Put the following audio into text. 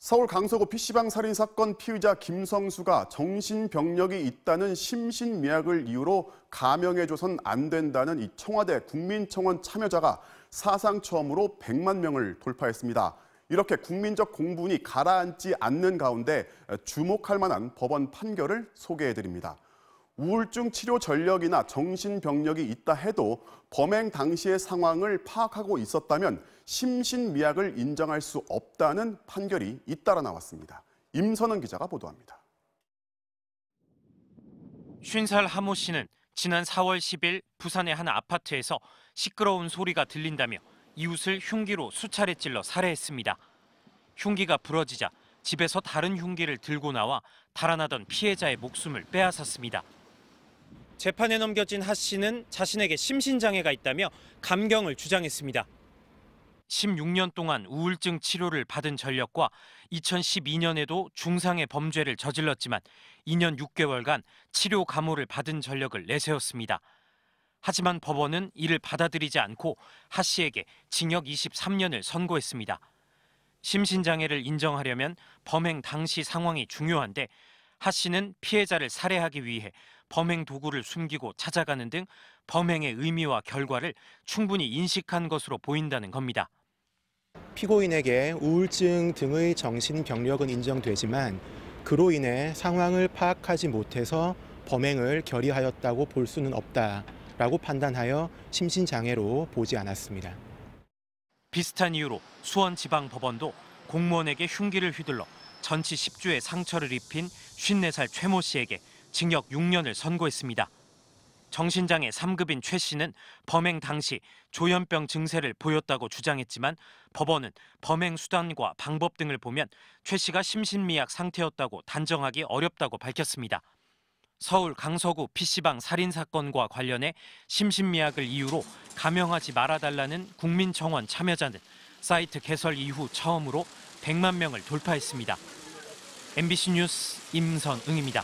서울 강서구 PC방 살인 사건 피의자 김성수가 정신병력이 있다는 심신미약을 이유로 감형해줘선 안 된다는 이 청와대 국민청원 참여자가 사상 처음으로 100만 명을 돌파했습니다. 이렇게 국민적 공분이 가라앉지 않는 가운데 주목할 만한 법원 판결을 소개해드립니다. 우울증 치료 전력이나 정신병력이 있다 해도 범행 당시의 상황을 파악하고 있었다면 심신미약을 인정할 수 없다는 판결이 잇따라 나왔습니다. 임선은 기자가 보도합니다. 50살 하모 씨는 지난 4월 10일 부산의 한 아파트에서 시끄러운 소리가 들린다며 이웃을 흉기로 수차례 찔러 살해했습니다. 흉기가 부러지자 집에서 다른 흉기를 들고 나와 달아나던 피해자의 목숨을 빼앗았습니다. 재판에 넘겨진 하 씨는 자신에게 심신장애가 있다며 감경을 주장했습니다. 16년 동안 우울증 치료를 받은 전력과 2012년에도 중상의 범죄를 저질렀지만 2년 6개월간 치료 감호를 받은 전력을 내세웠습니다. 하지만 법원은 이를 받아들이지 않고 하 씨에게 징역 23년을 선고했습니다. 심신장애를 인정하려면 범행 당시 상황이 중요한데 하 씨는 피해자를 살해하기 위해 범행 도구를 숨기고 찾아가는 등 범행의 의미와 결과를 충분히 인식한 것으로 보인다는 겁니다. 피고인에게 우울증 등의 정신병력은 인정되지만 그로 인해 상황을 파악하지 못해서 범행을 결의하였다고 볼 수는 없다라고 판단하여 심신장애로 보지 않았습니다. 비슷한 이유로 수원지방법원도 공무원에게 흉기를 휘둘러 전치 10주의 상처를 입힌 54살 최모 씨에게 징역 6년을 선고했습니다. 정신장애 3급인 최 씨는 범행 당시 조현병 증세를 보였다고 주장했지만 법원은 범행 수단과 방법 등을 보면 최 씨가 심신미약 상태였다고 단정하기 어렵다고 밝혔습니다. 서울 강서구 PC방 살인 사건과 관련해 심신미약을 이유로 감형하지 말아달라는 국민청원 참여자는 사이트 개설 이후 처음으로 100만 명을 돌파했습니다. MBC 뉴스 임선응입니다.